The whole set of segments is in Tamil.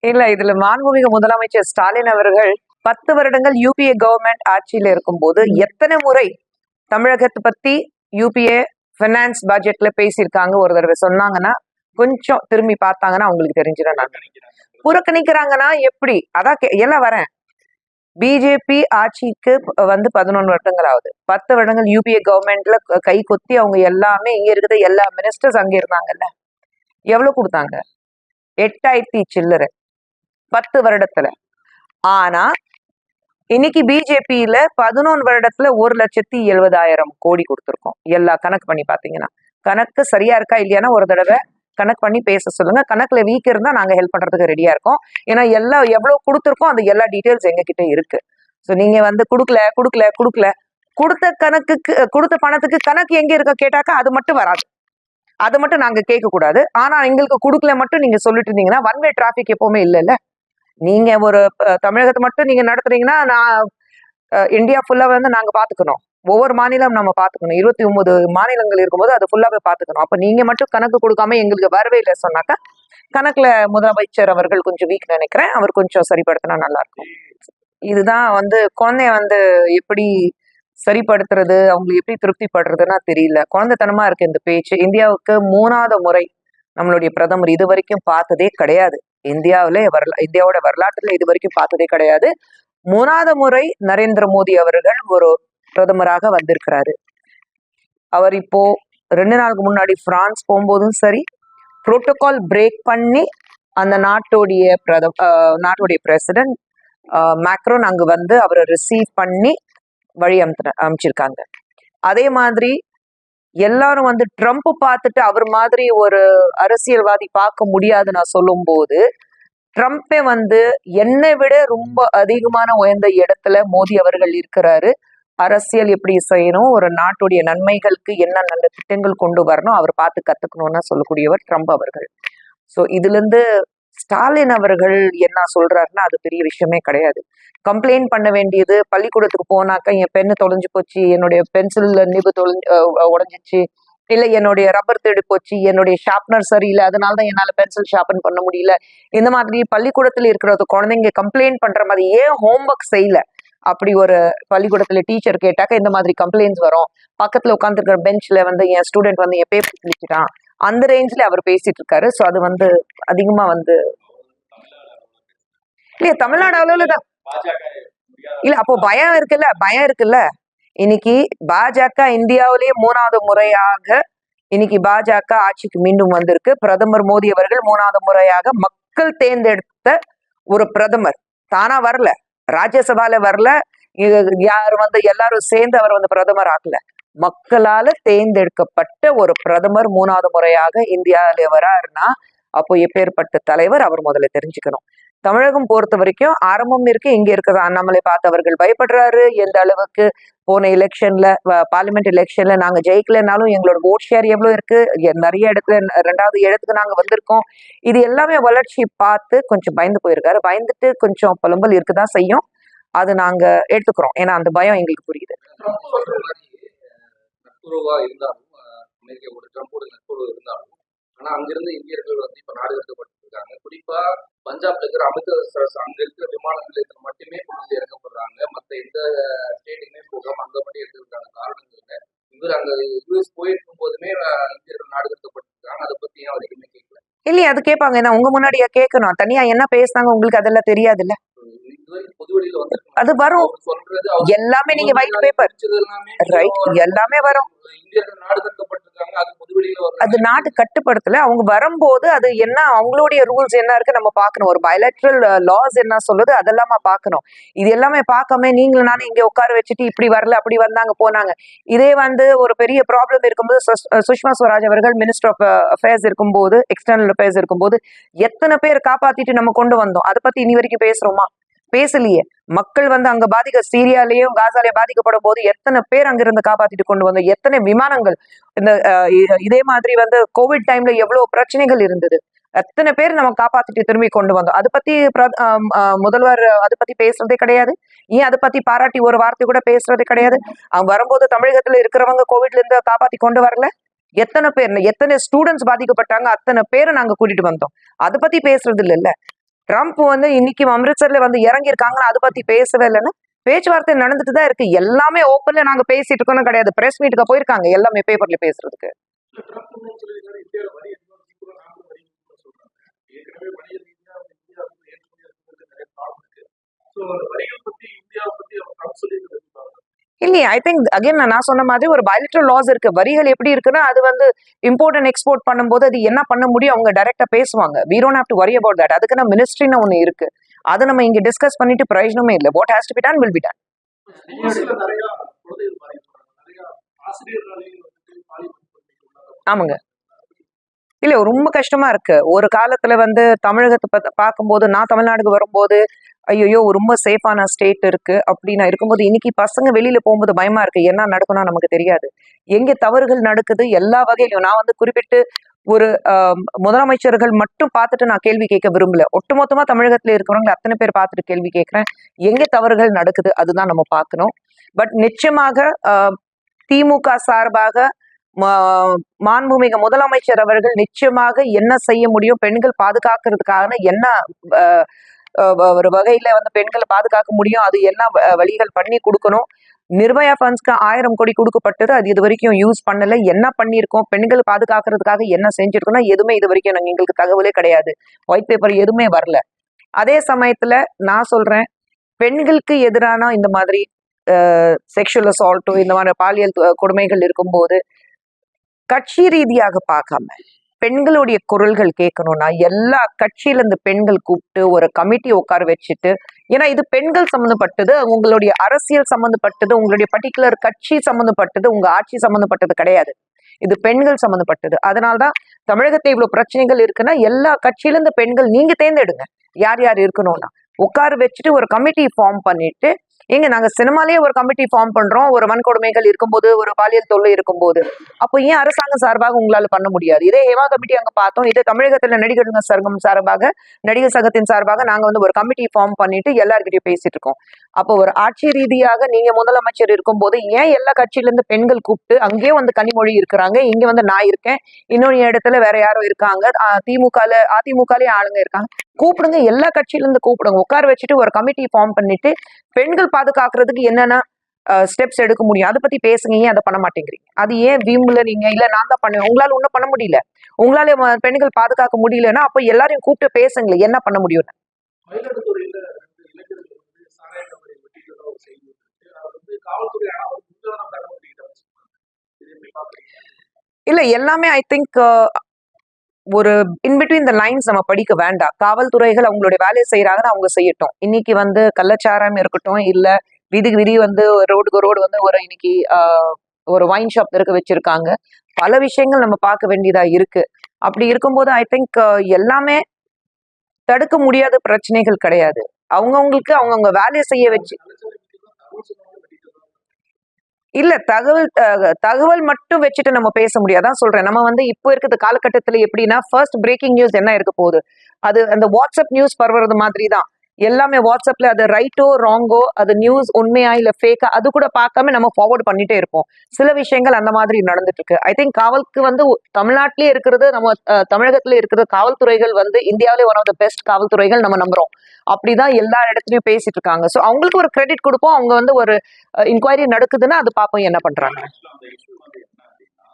இல்ல இதுல மாண்புமிகு முதலமைச்சர் ஸ்டாலின் அவர்கள் பத்து வருடங்கள் யூபிஏ கவர்மெண்ட் ஆட்சியில இருக்கும்போது எத்தனை முறை தமிழகத்தை பத்தி யூபிஏ ஃபினான்ஸ் பட்ஜெட்ல பேசியிருக்காங்க ஒரு தடவை சொன்னாங்கன்னா கொஞ்சம் திரும்பி பார்த்தாங்கன்னா அவங்களுக்கு தெரிஞ்சிடும் நான் புறக்கணிக்கிறாங்கன்னா எப்படி? அதான் எல்லாம் வரேன்? பிஜேபி ஆட்சிக்கு வந்து பதினொன்று வருடங்கள் ஆகுது பத்து வருடங்கள் யூபிஏ கவர்மெண்ட்ல க- கை கொத்தி அவங்க எல்லாமே இங்க இருக்கிற எல்லா மினிஸ்டர்ஸ் அங்க இருந்தாங்கல்ல? எவ்வளவு கொடுத்தாங்க? எட்டாயிரத்தி சில்லறை. பத்து வருடத்துல. ஆனா இன்னைக்கு பிஜேபியில பதினொன்று வருடத்துல ஒரு லட்சத்தி எழுபதாயிரம் கோடி கொடுத்துருக்கோம். எல்லா கணக்கு பண்ணி பாத்தீங்கன்னா. கணக்கு சரியா இருக்கா இல்லையானா ஒரு தடவை கணக்கு பண்ணி பேச சொல்லுங்க. கணக்குல வீக் இருந்தா நாங்க ஹெல்ப் பண்றதுக்கு ரெடியா இருக்கோம். ஏன்னா எல்லாம் எவ்வளவு கொடுத்துருக்கோம் அந்த எல்லா டீட்டெயில்ஸ் எங்க கிட்ட இருக்கு. ஸோ நீங்க வந்து கொடுக்கல கொடுக்கல கொடுக்கல. கொடுத்த கணக்குக்கு கொடுத்த பணத்துக்கு கணக்கு எங்க இருக்க கேட்டாக்கா அது மட்டும் வராது. அது மட்டும் நாங்க கேட்க கூடாது ஆனா எங்களுக்கு கொடுக்கல மட்டும் நீங்க சொல்லிட்டு இருந்தீங்கன்னா ஒன் வே டிராபிக் எப்பவுமே இல்லைல்ல. நீங்க ஒரு தமிழகத்தை மட்டும் நீங்க நடத்துறீங்கன்னா நான் இந்தியா ஃபுல்லா வந்து நாங்க பாத்துக்கணும். ஒவ்வொரு மாநிலம் நம்ம பாத்துக்கணும். இருபத்தி ஒன்பது மாநிலங்கள் இருக்கும்போது அது ஃபுல்லாவே பாத்துக்கணும். அப்ப நீங்க மட்டும் கணக்கு கொடுக்காம எங்களுக்கு வரவே இல்லை சொன்னாக்கா கணக்குல முதலமைச்சர் அவர்கள் கொஞ்சம் வீக் நினைக்கிறேன். அவர் கொஞ்சம் சரிப்படுத்தினா நல்லா இருக்கும். இதுதான் வந்து குழந்தைய வந்து எப்படி சரிப்படுத்துறது அவங்களை எப்படி திருப்திப்படுறதுன்னா தெரியல. குழந்தைத்தனமா இருக்கு இந்த பேச்சு. இந்தியாவுக்கு மூணாவது முறை நம்மளுடைய பிரதமர் இது வரைக்கும் பார்த்ததே கிடையாது. இந்தியாவிலே வரலா இந்தியாவோட வரலாற்றுல இது வரைக்கும் பார்த்ததே கிடையாது. மூணாவது முறை நரேந்திர மோடி அவர்கள் ஒரு பிரதமராக வந்திருக்கிறாரு. அவர் இப்போ ரெண்டு நாளுக்கு முன்னாடி பிரான்ஸ் போகும்போதும் சரி புரோட்டோகால் பிரேக் பண்ணி அந்த நாட்டுடைய பிரதம் நாட்டுடைய பிரசிடென்ட் மேக்ரோன் அங்கு வந்து அவரை ரிசீவ் பண்ணி வழி அமுத்து அமைச்சிருக்காங்க. அதே மாதிரி எல்லாரும் வந்து ட்ரம்ப் பார்த்துட்டு அவர் மாதிரி ஒரு அரசியல்வாதி பார்க்க முடியாது நான் சொல்லும்போது ட்ரம்ப்பே வந்து என்னை விட ரொம்ப அதிகமான உயர்ந்த இடத்துல மோடி அவர்கள் இருக்கிறாரு. அரசியல் எப்படி செய்யணும் ஒரு நாட்டுடைய நன்மைகளுக்கு என்ன நல்ல திட்டங்கள் கொண்டு வரணும் அவர் பார்த்து கத்துக்கணும்னா சொல்லக்கூடியவர் ட்ரம்ப் அவர்கள். ஸோ இதுல இருந்து ஸ்டாலின் அவர்கள் என்ன சொல்றாருன்னா அது பெரிய விஷயமே கிடையாது. கம்ப்ளைண்ட் பண்ண வேண்டியது பள்ளிக்கூடத்துக்கு போனாக்கா என் பெண்ணு தொலைஞ்சு போச்சு என்னுடைய பென்சில் நிபு தொலைஞ்சு உடஞ்சிச்சு இல்லை என்னுடைய ரப்பர் தேடு போச்சு என்னுடைய ஷார்ப்னர் சரியில்லை அதனால தான் என்னால் பென்சில் ஷார்பன் பண்ண முடியல. இந்த மாதிரி பள்ளிக்கூடத்தில் இருக்கிற குழந்தைங்க கம்ப்ளைண்ட் பண்ற மாதிரி ஏன் ஹோம்ஒர்க் செய்யல? அப்படி ஒரு பள்ளிக்கூடத்துல டீச்சர் கேட்டாக்க இந்த மாதிரி கம்ப்ளைண்ட்ஸ் வரும். பக்கத்துல உட்காந்துருக்கிற பெஞ்ச்ல வந்து என் ஸ்டூடெண்ட் வந்து என் பேப்பர் கிழிச்சிட்டான். அந்த ரேஞ்சில் அவர் பேசிட்டு இருக்காரு ஸோ அது வந்து அதிகமா வந்து இல்லையா தமிழ்நாடு அவ்வளவுதான் இல்ல அப்போ பயம் இருக்குல்ல பயம் இருக்குல்ல. இன்னைக்கு பாஜக இந்தியாவிலேயே மூணாவது முறையாக இன்னைக்கு பாஜக ஆட்சிக்கு மீண்டும் வந்திருக்கு. பிரதமர் மோடி அவர்கள் மூணாவது முறையாக மக்கள் தேர்ந்தெடுத்த ஒரு பிரதமர். தானா வரல. ராஜ்யசபால வரல. யார் வந்து எல்லாரும் சேர்ந்து அவர் வந்து பிரதமர் ஆகல மக்களால தேர்ந்தெடுக்கப்பட்ட ஒரு பிரதமர் மூணாவது முறையாக இந்தியாவில வராருன்னா அப்போ எப்பேற்பட்ட தலைவர் அவர் முதல்ல தெரிஞ்சுக்கணும். தமிழகம் பொறுத்த வரைக்கும் ஆரம்பம் இருக்கு இங்க இருக்கிற அண்ணாமலை பார்த்தவர்கள் பயப்படுறாரு. எந்த அளவுக்கு போன எலெக்ஷன்ல பார்லிமெண்ட் எலெக்ஷன்ல நாங்க ஜெயிக்கலனாலும் எங்களோட ஓட் ஷேர் எவ்வளவு இருக்கு? நிறைய இடத்துல ரெண்டாவது இடத்துக்கு நாங்க வந்திருக்கோம். இது எல்லாமே வளர்ச்சி பார்த்து கொஞ்சம் பயந்து போயிருக்காரு. பயந்துட்டு கொஞ்சம் புலம்பல் இருக்குதான் செய்யும். அது நாங்க எடுத்துக்கிறோம். ஏன்னா அந்த பயம் எங்களுக்கு புரியுது ட்ரம்ப் சொல்ற மாதிரி அஹ், நட்புறவா இருந்தாலும் அஹ், அமெரிக்காவோட ட்ரம்போட நட்புறவு இருந்தாலும் ஆனா அங்கிருந்து இந்தியர்கள் வந்து இப்ப நாடு கடத்தப்பட்டு இருக்காங்க. குறிப்பா பஞ்சாப்ல இருக்கிற அமிர்தசரஸ் அங்க இருக்கிற விமான நிலையத்துல மட்டுமே கொண்டு இறக்கப்படுறாங்க. மத்த எந்த ஸ்டேட்டுமே போகாம அங்க மட்டும் எடுத்துருக்காங்க காரணம் இல்லை இவர் அங்க யூஎஸ் போயிருக்கும் போதுமே இந்தியர்கள் நாடு கடத்தப்பட்டிருக்காங்க அதை பத்தி ஏன் அவர் எதுவுமே கேட்கல இல்லையா அது கேட்பாங்க. ஏன்னா உங்க முன்னாடியா கேட்கணும். தனியா என்ன பேசுனாங்க உங்களுக்கு அதெல்லாம் தெரியாதுல்ல இதுவரைக்கும் பொது வெளியில வந்து அது வரும். எல்லாமே நீங்க ஒயிட் பேப்பர் ரைட் எல்லாமே வரும். அது நாட்டு கட்டுப்படுத்தல. அவங்க வரும்போது அது என்ன அவங்களுடைய ரூல்ஸ் என்ன இருக்கு நம்ம பார்க்கணும். ஒரு பயலட்ரல் லாஸ் என்ன சொல்லுது அதெல்லாம் பார்க்கணும். இது எல்லாமே பார்க்காம நீங்களும் நானும் இங்க உட்கார வச்சுட்டு இப்படி வரல அப்படி வந்தாங்க போனாங்க. இதே வந்து ஒரு பெரிய ப்ராப்ளம் இருக்கும்போது சுஷ்- சுஷ்மா ஸ்வராஜ் அவர்கள் மினிஸ்டர் ஆஃப் அஃபேர்ஸ் இருக்கும்போது எக்ஸ்டர்னல் அஃபேர்ஸ் இருக்கும்போது எத்தனை பேர் காப்பாத்திட்டு நம்ம கொண்டு வந்தோம்? அதை பத்தி இனி வரைக்கும் பேசுறோமா? பேசலையே. மக்கள் வந்து அங்க பாதிக்க சீரியாலேயும் காசாலேயும் பாதிக்கப்படும் போது எத்தனை பேர் அங்கிருந்து காப்பாத்திட்டு கொண்டு வந்தோம் எத்தனை விமானங்கள். இந்த இதே மாதிரி வந்து கோவிட் டைம்ல எவ்வளவு பிரச்சனைகள் இருந்தது. எத்தனை பேர் நம்ம காப்பாத்திட்டு திரும்பி கொண்டு வந்தோம். அதை பத்தி ஆஹ், முதல்வர் அதை பத்தி பேசுறதே கிடையாது. ஏன் அதை பத்தி பாராட்டி ஒரு வார்த்தை கூட பேசுறதே கிடையாது. அவங்க வரும்போது தமிழகத்துல இருக்கிறவங்க கோவிட்ல இருந்து காப்பாத்தி கொண்டு வரல. எத்தனை பேர் எத்தனை ஸ்டூடெண்ட்ஸ் பாதிக்கப்பட்டாங்க அத்தனை பேரை நாங்க கூட்டிட்டு வந்தோம். அதை பத்தி பேசுறது இல்லைல்ல ட்ரம்ப் வந்து இன்னைக்கு அம்ரித்சர்ல வந்து இறங்கியிருக்காங்கன்னா அதை பத்தி பேசவே இல்லைன்னு. பேச்சுவார்த்தை நடந்துட்டு தான் இருக்கு. எல்லாமே ஓப்பன்ல நாங்க பேசிட்டு இருக்கோம்னு கிடையாது. பிரஸ் மீட்டுக்கு போயிருக்காங்க. எல்லாமே பேப்பர்ல பேசுறதுக்கு. ஏற்கனவே இல்லையே ஐ திங்க் அகைன் நான் சொன்ன மாதிரி ஒரு பயலிட்டல் லாஸ் இருக்கு. வரிகள் எப்படி இருக்குன்னா அது வந்து இம்போர்ட் அண்ட் எக்ஸ்போர்ட் பண்ணும்போது அது என்ன பண்ண முடியும்? அவங்க டைரக்டா பேசுவாங்க. We don't have to worry about that அதுக்கு நான் மினிஸ்ட்ரின்னு ஒன்று இருக்கு. அதை நம்ம இங்க டிஸ்கஸ் பண்ணிட்டு பிரயோஜனமே இல்லை. What has to be done will be done ஆமாங்க. இல்ல ரொம்ப கஷ்டமா இருக்கு. ஒரு காலத்துல வந்து தமிழகத்தை பார்க்கும்போது நான் தமிழ்நாடுக்கு வரும்போது ஐயோ ரொம்ப சேஃபான ஸ்டேட் இருக்கு அப்படின்னு இருக்கும்போது இன்னைக்கு பசங்க வெளியில போகும்போது பயமா இருக்கு. என்ன நடக்கணும் நமக்கு தெரியாது. எங்க தவறுகள் நடக்குது எல்லா வகையிலும். நான் வந்து குறிப்பிட்டு ஒரு முதலமைச்சர்கள் மட்டும் பார்த்துட்டு நான் கேள்வி கேட்க விரும்பல. ஒட்டுமொத்தமா தமிழகத்துல இருக்கிறவங்களை அத்தனை பேர் பார்த்துட்டு கேள்வி கேட்கிறேன். எங்க தவறுகள் நடக்குது அதுதான் நம்ம பார்க்கணும். பட் நிச்சயமாக திமுக சார்பாக மாண்புமிகு முதலமைச்சர் அவர்கள் நிச்சயமாக என்ன செய்ய முடியும்? பெண்கள் பாதுகாக்கிறதுக்கான என்ன ஒரு வகையில வந்து பெண்களை பாதுகாக்க முடியும்? அது என்ன வ- வழிகள் பண்ணி கொடுக்கணும்? நிர்பயா ஃபண்ட்ஸ்க்கு ஆயிரம் கோடி கொடுக்கப்பட்டது. அது இது வரைக்கும் யூஸ் பண்ணல. என்ன பண்ணியிருக்கோம்? பெண்கள் பாதுகாக்கிறதுக்காக என்ன செஞ்சிருக்கோம்னா எதுவுமே இது வரைக்கும் நாங்கள் எங்களுக்கு தகவலே கிடையாது. ஒயிட் பேப்பர் எதுவுமே வரல. அதே சமயத்துல நான் சொல்றேன் பெண்களுக்கு எதிரான இந்த மாதிரி செக்ஷுவல் அசால்ட்டோ இந்த மாதிரி பாலியல் கொடுமைகள் இருக்கும்போது கட்சி ரீதியாக பார்க்காம பெண்களுடைய குரல்கள் கேட்கணும்னா எல்லா கட்சியில இருந்து பெண்கள் கூப்பிட்டு ஒரு கமிட்டி உட்கார வச்சுட்டு ஏன்னா இது பெண்கள் சம்மந்தப்பட்டது உங்களுடைய அரசியல் சம்மந்தப்பட்டது உங்களுடைய பர்டிகுலர் கட்சி சம்மந்தப்பட்டது உங்க ஆட்சி சம்மந்தப்பட்டது கிடையாது. இது பெண்கள் சம்மந்தப்பட்டது. அதனால்தான் தமிழகத்தில் இவ்வளவு பிரச்சனைகள் இருக்குன்னா எல்லா கட்சியில இருந்து பெண்கள் நீங்க தேர்ந்தெடுங்க. யார் யார் இருக்கணும்னா உட்கார வச்சுட்டு ஒரு கமிட்டி ஃபார்ம் பண்ணிட்டு ஏங்க நாங்க சினிமாலேயே ஒரு கமிட்டி ஃபார்ம் பண்றோம். ஒரு வன்கொடுமைகள் இருக்கும்போது ஒரு பாலியல் தொல்லை இருக்கும்போது. அப்போ ஏன் அரசாங்கம் சார்பாக உங்களால பண்ண முடியாது? இதே ஹேமா கமிட்டி அங்க பார்த்தோம். இதே தமிழகத்துல நடிகர்கள் சங்கம் சார்பாக நடிகர் சங்கத்தின் சார்பாக நாங்க வந்து ஒரு கமிட்டி ஃபார்ம் பண்ணிட்டு எல்லார்கிட்டயும் பேசிட்டு இருக்கோம். அப்போ ஒரு ஆட்சி ரீதியாக நீங்க முதலமைச்சர் இருக்கும்போது ஏன் எல்லா கட்சியில இருந்து பெண்கள் கூப்பிட்டு அங்கேயே வந்து கனிமொழி இருக்கிறாங்க? இங்க வந்து நான் இருக்கேன். இன்னொரு இடத்துல வேற யாரோ இருக்காங்க. திமுகல அதிமுகலயே ஆளுங்க இருக்காங்க. கூப்பிடுங்க. எல்லா கட்சியில இருந்து கூப்பிடுங்க. உட்கார வச்சுட்டு ஒரு கமிட்டி ஃபார்ம் பண்ணிட்டு பெண்கள் பாதுகாக்கிறதுக்கு என்னென்ன ஸ்டெப்ஸ் எடுக்க முடியும்? அதை பத்தி பேசுங்க. ஏன் அதை பண்ண மாட்டேங்கிறீங்க? அது ஏன் வீம்புல நீங்க? இல்ல நான் தான் பண்ணுவேன். உங்களால ஒன்றும் பண்ண முடியல. உங்களால பெண்கள் பாதுகாக்க முடியலன்னா அப்போ எல்லாரையும் கூப்பிட்டு பேசுங்களேன் என்ன பண்ண முடியும் மயிலாடுதுறையில ரெண்டு இளைஞர்கள் வந்து சாராய கம்பெனி வெட்டிக்கிறதா ஒரு செய்தி இருக்கு. அதை வந்து காவல்துறை ஆனா வந்து முன்கவனம் தகவல் கிட்ட வச்சிருக்காங்க இது எப்படி பாக்குறீங்க? இல்ல எல்லாமே ஐ திங்க் ஒரு இன்பிட்வீன் த லைன்ஸ் நம்ம படிக்க வேண்டாம். காவல்துறைகள் அவங்களுடைய வேலையை செய்யறாங்கன்னு அவங்க செய்யட்டும். இன்னைக்கு வந்து கள்ளச்சாரம் இருக்கட்டும் இல்ல விதிக்கு விதி வந்து ரோடுக்கு ரோடு வந்து ஒரு இன்னைக்கு ஒரு வைன் ஷாப் இருக்க வச்சிருக்காங்க. பல விஷயங்கள் நம்ம பார்க்க வேண்டியதா இருக்கு. அப்படி இருக்கும்போது ஐ திங்க் எல்லாமே தடுக்க முடியாத பிரச்சனைகள் கிடையாது. அவங்கவுங்களுக்கு அவங்கவுங்க வேலையை செய்ய வச்சு இல்ல தகவல் தகவல் மட்டும் வச்சுட்டு நம்ம பேச முடியாதான் சொல்றேன். நம்ம வந்து இப்போ இருக்கிற காலகட்டத்துல எப்படின்னா ஃபர்ஸ்ட் பிரேக்கிங் நியூஸ் என்ன இருக்க போகுது? அது அந்த வாட்ஸ்அப் நியூஸ் பரவுறது மாதிரி தான் எல்லாமே வாட்ஸ்அப்ல அது ரைட்டோ ராங்கோ அது நியூஸ் உண்மையா இல்ல ஃபேக்கா அது கூட பார்க்காம நம்ம ஃபார்வர்ட் பண்ணிட்டே இருப்போம். சில விஷயங்கள் அந்த மாதிரி நடந்துட்டு இருக்கு ஐ திங்க் காவலுக்கு வந்து ஒ- தமிழ்நாட்டிலே இருக்கிறது நம்ம தமிழகத்துல இருக்கிற காவல்துறைகள் வந்து இந்தியாவிலே ஒன் ஆஃப் த பெஸ்ட் காவல்துறைகள் நம்ம நம்புறோம். அப்படிதான் எல்லா இடத்துலயும் பேசிட்டு இருக்காங்க ஸோ அவங்களுக்கு ஒரு கிரெடிட் கொடுப்போம். அவங்க வந்து ஒரு இன்கொயரி நடக்குதுன்னா அது பார்ப்போம் என்ன பண்றாங்க. ஆக்சுவலா அந்த இஷ்யூ என்ன அப்படின்னா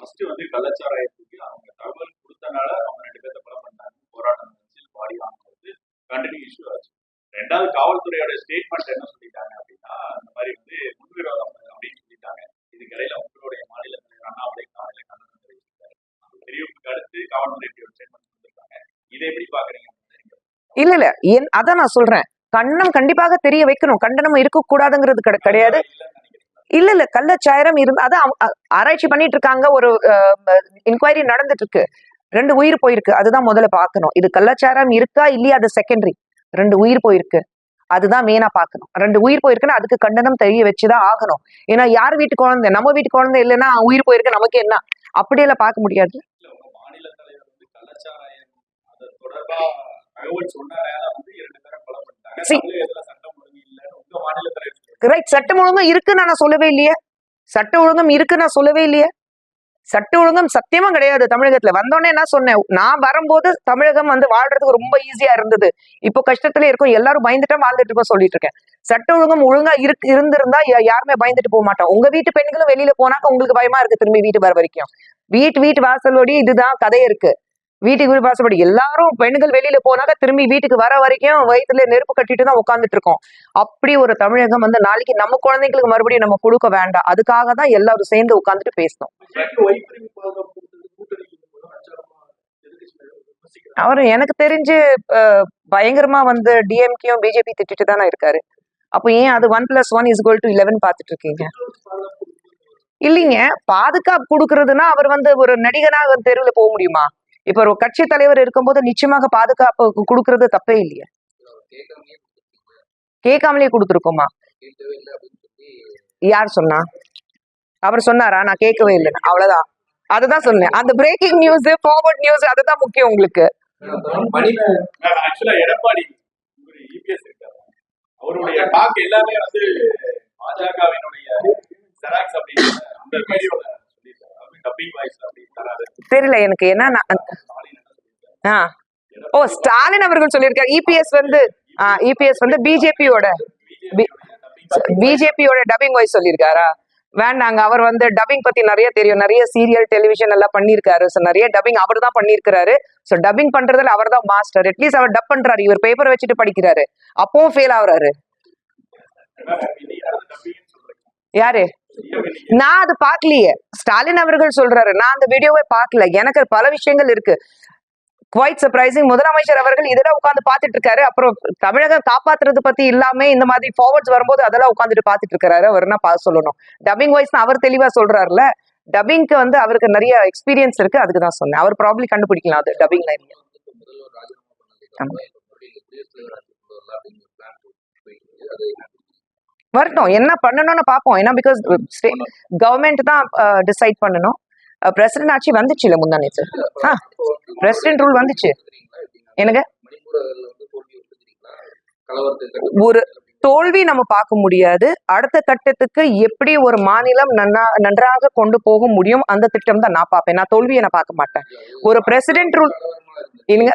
ஃபர்ஸ்ட் வந்து கள்ளச்சாராயத்துக்கு அவங்க தகவல் கொடுத்தனால அவங்க ரெண்டு பேர்த்த கொலை பண்ணாங்க போராட்டம் நடந்துச்சு பாடி வாங்குறது கண்டினியூ இஷ்யூ ஆச்சு ரெண்டாவது காவல்துறையோட ஸ்டேட்மெண்ட் என்ன சொல்லிட்டாங்க அப்படின்னா இந்த மாதிரி வந்து முன்விரோதம் அப்படின்னு சொல்லிட்டாங்க இதுக்கு இடையில உங்களுடைய மாநில தலைவர் அண்ணாமலை காலையில கண்டனம் தெரிவிச்சிருக்காரு அந்த தெரிவிப்புக்கு அடுத்து காவல்துறையோட ஸ்டேட்மெண்ட் கொடுத்துருக்காங்க இதை எப்படி பாக்குறீங்க இல்ல இல்ல. என் அதான் நான் சொல்றேன். கண்ணம் கண்டிப்பாக தெரிய வைக்கணும். கண்டனம் இருக்கக்கூடாதுங்கிறது கிடை- கிடையாது. இல்ல இல்ல. கள்ளச்சாயரம் இருந்து அதான் ஆராய்ச்சி பண்ணிட்டு இருக்காங்க ஒரு இன்கொயரி நடந்துட்டு இருக்கு ரெண்டு உயிர் போயிருக்கு. அதுதான் முதல்ல பார்க்கணும் இது கள்ளச்சாரம் இருக்கா இல்லையா? அது செகண்டரி ரெண்டு உயிர் போயிருக்கு. அதுதான் மெயினா பார்க்கணும் ரெண்டு உயிர் போயிருக்குன்னா அதுக்கு கண்டனம் தெரிய வச்சுதான் ஆகணும். ஏன்னா யார் வீட்டு குழந்தை? நம்ம வீட்டு குழந்தை இல்லைன்னா உயிர் போயிருக்கு. நமக்கு என்ன? அப்படியெல்லாம் பார்க்க முடியாது. தகவல் வந்து இரண்டு கொலை பண்ணிட்டாங்க. சட்டம் ஒழுங்கு இல்லைன்னு உங்க. ரைட் சட்டம் ஒழுங்கும் இருக்குன்னு நான் சொல்லவே இல்லையே. சட்ட ஒழுங்கும் இருக்கு நான் சொல்லவே இல்லையே. சட்ட ஒழுங்கம் சத்தியமா கிடையாது தமிழகத்துல. வந்தோடனே என்ன சொன்னேன்? நான் வரும்போது தமிழகம் வந்து வாழ்றதுக்கு ரொம்ப ஈஸியா இருந்தது. இப்போ கஷ்டத்துல இருக்கும். எல்லாரும் பயந்துட்டா வாழ்ந்துட்டு இருக்கோம் சொல்லிட்டு இருக்கேன். சட்ட ஒழுங்கம் ஒழுங்கா இருக்கு இருந்திருந்தா யாருமே பயந்துட்டு போக மாட்டோம். உங்க வீட்டு பெண்களும் வெளியில போனாக்க உங்களுக்கு பயமா இருக்கு திரும்பி வீட்டு வர வரைக்கும். வீட்டு வீட்டு வாசலோடி இதுதான் கதை இருக்கு. வீட்டுக்கு வீடு வாசப்படி எல்லாரும் பெண்கள் வெளியில போனாக்க திரும்பி வீட்டுக்கு வர வரைக்கும் வயிற்றுல நெருப்பு கட்டிட்டு தான் உட்காந்துட்டு இருக்கோம். அப்படி ஒரு தமிழகம் வந்து நாளைக்கு நம்ம குழந்தைங்களுக்கு மறுபடியும் நம்ம கொடுக்க வேண்டாம். அதுக்காக தான் எல்லாரும் சேர்ந்து உட்காந்துட்டு பேசணும். அவர் எனக்கு தெரிஞ்சு பயங்கரமா வந்து டிஎம்கேயும் பிஜேபி திட்டிட்டு தானே இருக்காரு. அப்போ ஏன் அது one plus one is goal to eleven பார்த்துட்டு இருக்கீங்க? இல்லைங்க. பாதுகாப்பு கொடுக்கறதுன்னா அவர் வந்து ஒரு நடிகனாக தெருவில் போக முடியுமா? இப்ப ஒரு கட்சி தலைவர் இருக்கும்போது நிச்சயமாக பாதுகாப்பு கொடுக்கறது தப்பே இல்லையே. கேட்காமலே கொடுத்துருக்கோமா? யார் சொன்னா? அவர் சொன்னாரா? நான் கேட்கவே இல்லை. அவ்வளவுதான். அதுதான் சொன்னேன். அந்த பிரேக்கிங் நியூஸ் ஃபார்வர்ட் நியூஸ் அதுதான் முக்கியம் உங்களுக்கு. எடப்பாடி அவருடைய டாக் எல்லாமே வந்து பாஜகவினுடைய ஜெராக்ஸ் அப்படின்னு தெரியல எனக்கு என்ன ஆ. ஓ ஸ்டாலின் அவர்கள் சொல்லியிருக்காரு. இபிஎஸ் வந்து இபிஎஸ் வந்து பிஜேபியோட பிஜேபியோட டப்பிங் வாய்ஸ் சொல்லியிருக்காரா? வேண்டாங்க அவர் வந்து டப்பிங் பத்தி நிறைய தெரியும். நிறைய சீரியல் டெலிவிஷன் எல்லாம் பண்ணியிருக்காரு. ஸோ நிறைய டப்பிங் அவர் தான் பண்ணியிருக்காரு ஸோ டப்பிங் பண்றதுல அவர் தான் மாஸ்டர் அட்லீஸ்ட் அவர் டப் பண்றாரு. இவர் பேப்பர் வச்சுட்டு படிக்கிறாரு. அப்பவும் ஃபெயில் ஆகுறாரு. யாரு? நான் அது பார்க்கலையே. ஸ்டாலின் அவர்கள் சொல்றாரு நான் அந்த வீடியோவை பார்க்கல. எனக்கு பல விஷயங்கள் இருக்கு. குவைட் சர்ப்ரைசிங் முதலமைச்சர் அவர்கள் இதெல்லாம் உட்காந்து பாத்துட்டு இருக்காரு அப்புறம் தமிழகம் காப்பாத்துறது பத்தி இல்லாம இந்த மாதிரி ஃபார்வர்ட்ஸ் வரும்போது அதெல்லாம் உட்காந்துட்டு பார்த்துட்டு இருக்காரு அவர் என்ன பார்த்து சொல்லணும். டப்பிங் வாய்ஸ் அவர் தெளிவா சொல்றாருல டப்பிங்க்கு வந்து அவருக்கு நிறைய எக்ஸ்பீரியன்ஸ் இருக்கு. அதுக்கு தான் சொன்னேன். அவர் ப்ராப்ளி கண்டுபிடிக்கலாம் அது டப்பிங் லைன் ஆமா. வரட்டும். என்ன பண்ணணும்னு பார்ப்போம். ஏன்னா பிகாஸ் கவர்மெண்ட் uh, தான் uh, டிசைட் பண்ணணும். Uh, பிரசிடென்ட் ஆட்சி வந்துச்சு இல்லை முந்தானே சார் ஆ பிரசிடென்ட் ரூல் வந்துச்சு. என்னங்க? ஒரு தோல்வி நம்ம பார்க்க முடியாது. அடுத்த கட்டத்துக்கு எப்படி ஒரு மாநிலம் நன்னா நன்றாக கொண்டு போக முடியும் அந்த திட்டம் தான் நான் பார்ப்பேன். நான் தோல்வியை நான் பார்க்க மாட்டேன். ஒரு பிரசிடென்ட் ரூல் இல்லைங்க என்னங்க?